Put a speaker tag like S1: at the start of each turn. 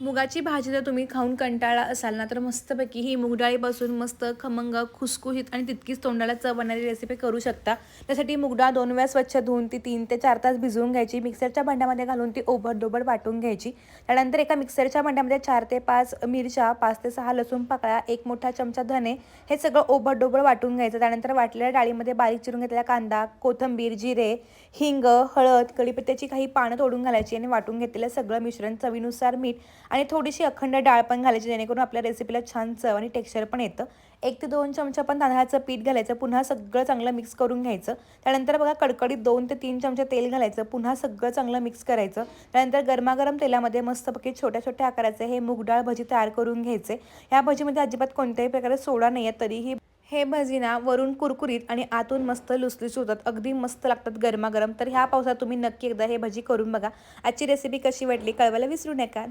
S1: मुगाची भाजी जर तुम्ही खाऊन कंटाळा असाल ना तर मस्तपैकी ही मुगडाळीपासून मस्त खमंग खुसखुशीत आणि तितकीच तोंडाला चव बनणारी रेसिपी करू शकता. त्यासाठी मुगडाळ दोन वेळा स्वच्छ धुवून ती तीन ते चार तास भिजवून घ्यायची. मिक्सरच्या भांड्यामध्ये घालून ती ओबडधोबड वाटून घ्यायची. त्यानंतर एका मिक्सरच्या भांड्यामध्ये चार ते पाच मिरच्या पाच ते सहा लसूण पाकळ्या एक मोठा चमचा धने हे सगळं ओबडधोबड वाटून घ्यायचं. त्यानंतर वाटलेल्या डाळीमध्ये बारीक चिरून घेतलेला कांदा कोथिंबीर जिरे हिंग हळद कढीपत्त्याची काही पानं तोडून घालायची आणि वाटून घेतलेलं सगळं मिश्रण चवीनुसार मीठ आणि थोडीशी अखंड डाळ पण घालायची जेणेकरून आपल्या रेसिपीला छान चव आणि टेक्स्चर पण येतं. एक ते दोन चमचा पण तांदळाचं पीठ घालायचं पुन्हा सगळं चांगलं मिक्स करून घ्यायचं. त्यानंतर बघा कडकडीत दोन ते तीन चमचे तेल घालायचं पुन्हा सगळं चांगलं मिक्स करायचं. त्यानंतर गरमागरम तेलामध्ये मस्तपैकी छोट्या छोट्या आकाराचे हे मूगडाळ भजी तयार करून घ्यायचे. ह्या भजीमध्ये अजिबात कोणत्याही प्रकारे सोडा नाही आहे तरीही हे भजी ना वरून कुरकुरीत आणि आतून मस्त लुसलुस होतात. अगदी मस्त लागतात गरमागरम. तर ह्या पावसात तुम्ही नक्की एकदा हे भजी करून बघा. आजची रेसिपी कशी वाटली कळवायला विसरू नका.